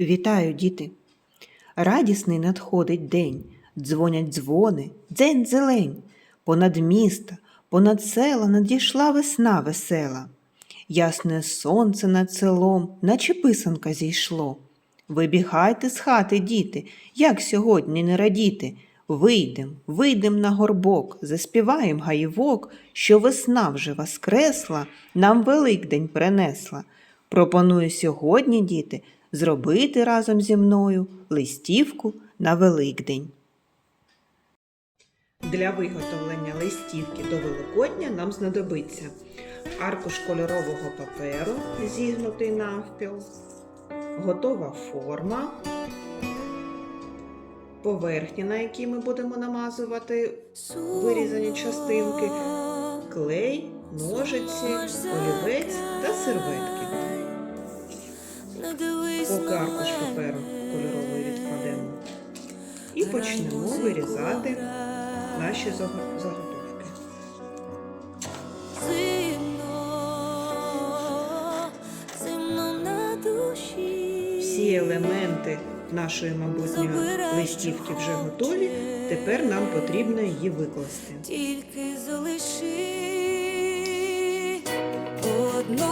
Вітаю, діти! Радісний надходить день, дзвонять дзвони, дзень зелень. Понад міста, понад села надійшла весна весела. Ясне сонце над селом, наче писанка зійшло. Вибігайте з хати, діти, як сьогодні не радіти. Вийдем, вийдем на горбок, заспіваєм гаївок, що весна вже воскресла, нам Великдень принесла. Пропоную сьогодні, діти, зробити разом зі мною листівку на Великдень. Для виготовлення листівки до Великодня нам знадобиться аркуш кольорового паперу, зігнутий навпіл, готова форма, поверхня, на якій ми будемо намазувати вирізані частинки, клей, ножиці, олівець та серветки. Поки аркуш паперу кольоровий відкладемо. І почнемо вирізати наші заго- заготовки. Всі елементи нашої майбутньої листівки вже готові. Тепер нам потрібно її викласти. Тільки залиши одну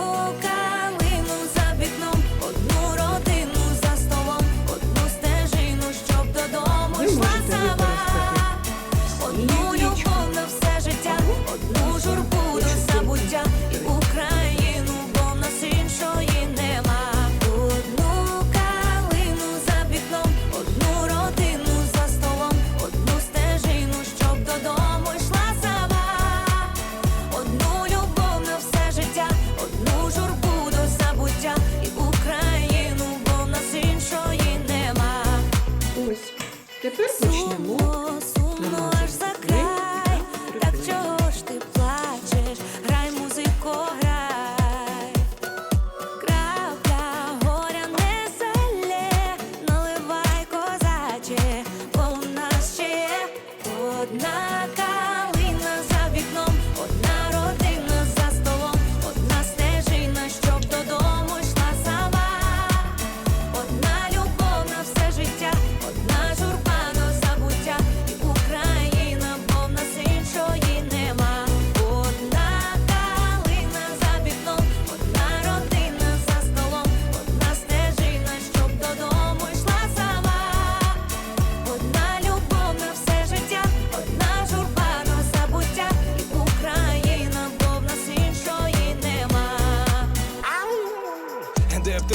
Тепер почнемо.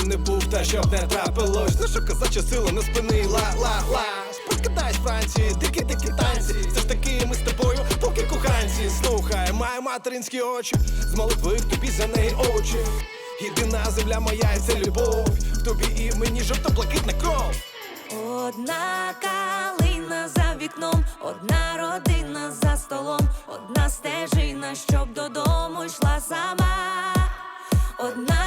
ним не був, та щоб не трапилось, наша казача сила не спинила ла-ла. Спокидай Франції, дикі дикі танці. Це ж таки ми з тобою, поки коханці. Слухай, маю материнські очі, з молитви в тобі за неї очі. Єдина земля моя, і це любов. В тобі і мені жовто-блакитна кров. Одна калина за вікном, одна родина за столом, одна стежина, щоб додому йшла сама. Одна